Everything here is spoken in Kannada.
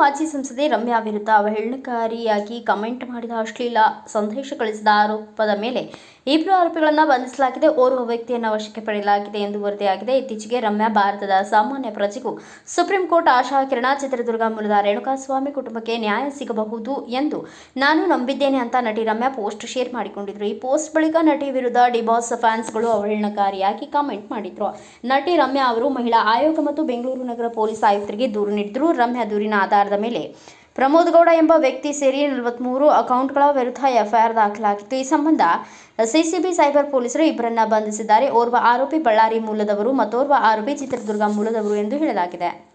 ಮಾಜಿ ಸಂಸದೆ ರಮ್ಯಾ ವಿರುದ್ಧ ಅವಹೇಳನಕಾರಿಯಾಗಿ ಕಮೆಂಟ್ ಮಾಡಿದ ಅಶ್ಲೀಲ ಸಂದೇಶ ಕಳಿಸಿದ ಆರೋಪದ ಮೇಲೆ ಇಬ್ಬರು ಆರೋಪಿಗಳನ್ನು ಬಂಧಿಸಲಾಗಿದೆ. ಓರ್ವ ವ್ಯಕ್ತಿಯನ್ನು ವಶಕ್ಕೆ ಪಡೆಯಲಾಗಿದೆ ಎಂದು ವರದಿಯಾಗಿದೆ. ಇತ್ತೀಚೆಗೆ ರಮ್ಯಾ ಭಾರತದ ಸಾಮಾನ್ಯ ಪ್ರಜೆಗೂ ಸುಪ್ರೀಂ ಕೋರ್ಟ್ ಆಶಾ ಕಿರಣ ಚಿತ್ರದುರ್ಗ ಮೂಲದ ರೇಣುಕಾಸ್ವಾಮಿ ಕುಟುಂಬಕ್ಕೆ ನ್ಯಾಯ ಸಿಗಬಹುದು ಎಂದು ನಾನು ನಂಬಿದ್ದೇನೆ ಅಂತ ನಟಿ ರಮ್ಯಾ ಪೋಸ್ಟ್ ಶೇರ್ ಮಾಡಿಕೊಂಡಿದ್ರು. ಈ ಪೋಸ್ಟ್ ಬಳಿಕ ನಟಿ ವಿರುದ್ಧ ಡಿಬಾಸ್ ಫ್ಯಾನ್ಸ್ಗಳು ಅವಹೇಳನಕಾರಿಯಾಗಿ ಕಾಮೆಂಟ್ ಮಾಡಿದ್ರು. ನಟಿ ರಮ್ಯಾ ಅವರು ಮಹಿಳಾ ಆಯೋಗ ಮತ್ತು ಬೆಂಗಳೂರು ನಗರ ಪೊಲೀಸ್ ಆಯುಕ್ತರಿಗೆ ದೂರು ನೀಡಿದ್ರು. ರಮ್ಯಾ ದೂರಿನ ಆಧಾರದ ಮೇಲೆ. ಪ್ರಮೋದ್ ಗೌಡ ಎಂಬ ವ್ಯಕ್ತಿ ಸೇರಿ ನಲವತ್ಮೂರು ಅಕೌಂಟ್ಗಳ ವಿರುದ್ಧ ಎಫ್ಐಆರ್ ದಾಖಲಾಗಿತ್ತು. ಈ ಸಂಬಂಧ ಸಿಸಿಬಿ ಸೈಬರ್ ಪೊಲೀಸರು ಇಬ್ಬರನ್ನ ಬಂಧಿಸಿದ್ದಾರೆ. ಓರ್ವ ಆರೋಪಿ ಬಳ್ಳಾರಿ ಮೂಲದವರು ಮತ್ತೋರ್ವ ಆರೋಪಿ ಚಿತ್ರದುರ್ಗ ಮೂಲದವರು ಎಂದು ಹೇಳಲಾಗಿದೆ.